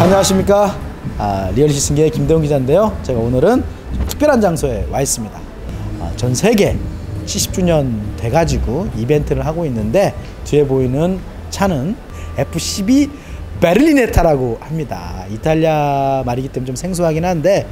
안녕하십니까? 아, 리얼시승계의 김대웅 기자인데요. 제가 오늘은 좀 특별한 장소에 와 있습니다. 아, 전 세계 70주년 돼가지고 이벤트를 하고 있는데 뒤에 보이는 차는 F12 베를리네타라고 합니다. 이탈리아 말이기 때문에 좀 생소하긴 한데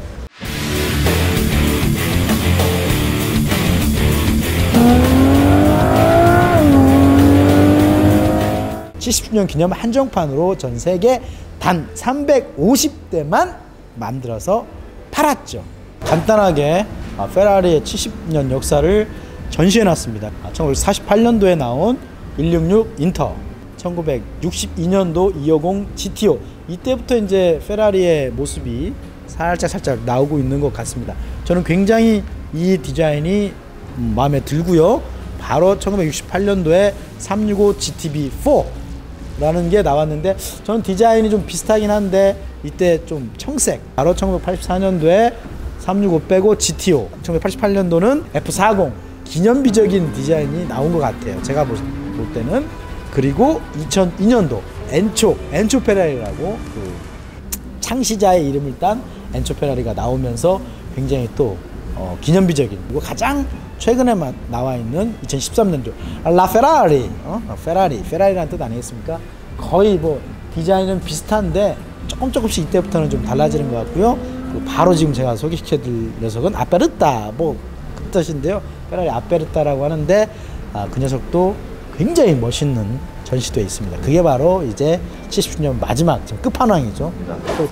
70주년 기념 한정판으로 전 세계 단 350대만 만들어서 팔았죠. 간단하게 아, 페라리의 70년 역사를 전시해 놨습니다. 1948년도에 나온 166 인터, 1962년도 250 GTO. 이때부터 이제 페라리의 모습이 살짝 살짝 나오고 있는 것 같습니다. 저는 굉장히 이 디자인이 음, 마음에 들고요. 바로 1968년도에 365 GTB4 라는 게 나왔는데 저는 디자인이 좀 비슷하긴 한데 이때 좀 청색. 바로 1984년도에 365 빼고 GTO 1988년도는 F40 기념비적인 디자인이 나온 것 같아요. 제가 볼, 볼 때는. 그리고 2002년도 엔초 엔초 페라리라고 그 창시자의 이름을 딴 엔초 페라리가 나오면서 굉장히 또 어, 기념비적인 그리고 가장 최근에 마, 나와 있는 2013년도 라 페라리 어? 페라리 페라리라는 뜻 아니겠습니까? 거의 뭐 디자인은 비슷한데 조금 조금씩 이때부터는 좀 달라지는 것 같고요. 바로 지금 제가 소개시켜드릴 녀석은 아페르타 뭐 그 뜻인데요. 페라리 아페르타라고 하는데 아, 그 녀석도 굉장히 멋있는 전시도에 있습니다. 그게 바로 이제 70주년 마지막 지금 끝판왕이죠.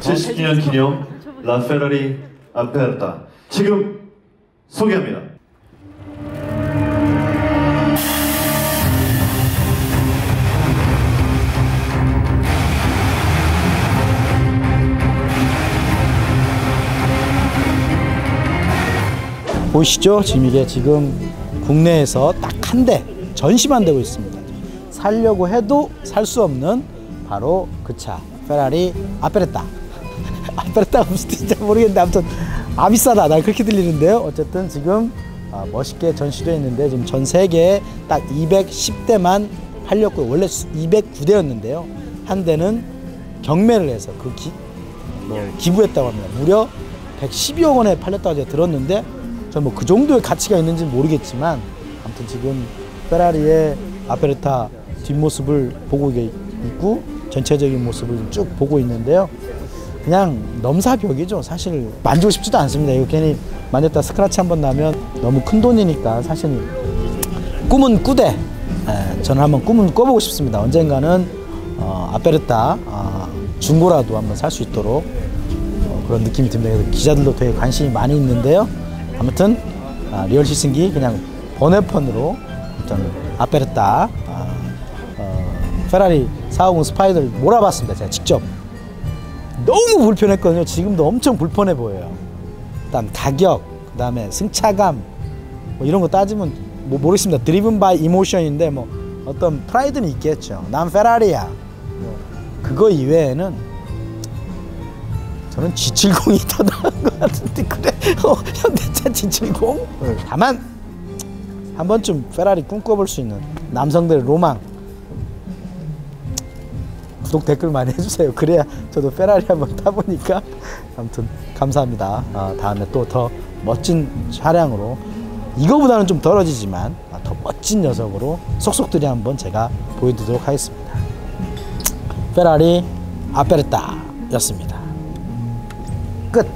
70주년 기념 라페라리 아페르타 지금 소개합니다. 보이시죠? 지금 이게 지금 국내에서 딱 한 대 전시만 되고 있습니다. 살려고 해도 살 수 없는 바로 그 차. 페라리 아페레타. 아페레타가 무슨 뜻인지 모르겠는데 아무튼 아비싸다. 난 그렇게 들리는데요. 어쨌든 지금 아, 멋있게 전시되어 있는데 지금 전 세계에 딱 210대만 팔렸고 원래 209대였는데요. 한 대는 경매를 해서 그 기, 뭐 기부했다고 합니다. 무려 112억 원에 팔렸다고 제가 들었는데 저는 뭐 그 정도의 가치가 있는지는 모르겠지만 아무튼 지금 페라리의 아페르타 뒷모습을 보고 있고 전체적인 모습을 쭉 보고 있는데요. 그냥 넘사벽이죠. 사실 만지고 싶지도 않습니다. 이거 괜히 만졌다 스크라치 한 번 나면 너무 큰 돈이니까 사실 꿈은 꾸되 에, 저는 한번 꿈은 꿔보고 싶습니다. 언젠가는 어, 아페르타 어, 중고라도 한번 살 수 있도록 어, 그런 느낌이 듭니다. 기자들도 되게 관심이 많이 있는데요. 아무튼 아, 리얼 시승기 그냥 번외편으로 일단 아페르타 아, 어, 페라리 450 스파이더를 몰아봤습니다. 제가 직접 너무 불편했거든요. 지금도 엄청 불편해 보여요. 일단 가격, 그 다음에 승차감 뭐 이런 거 따지면 뭐 모르겠습니다. 드리븐 바이 이모션인데 뭐 어떤 프라이드는 있겠죠. 난 페라리야. 뭐 그거 이외에는 저는 G70이 더 나은 것 같은데 그래 어, 현대차 G70 다만 한 번쯤 페라리 꿈꿔볼 수 있는 남성들의 로망. 구독 댓글 많이 해주세요. 그래야 저도 페라리 한번 타보니까. 아무튼 감사합니다. 아, 다음에 또 더 멋진 차량으로. 이거보다는 좀 덜어지지만 아, 더 멋진 녀석으로 속속들이 한번 제가 보여드리도록 하겠습니다. 페라리 아페르타 였습니다. 끝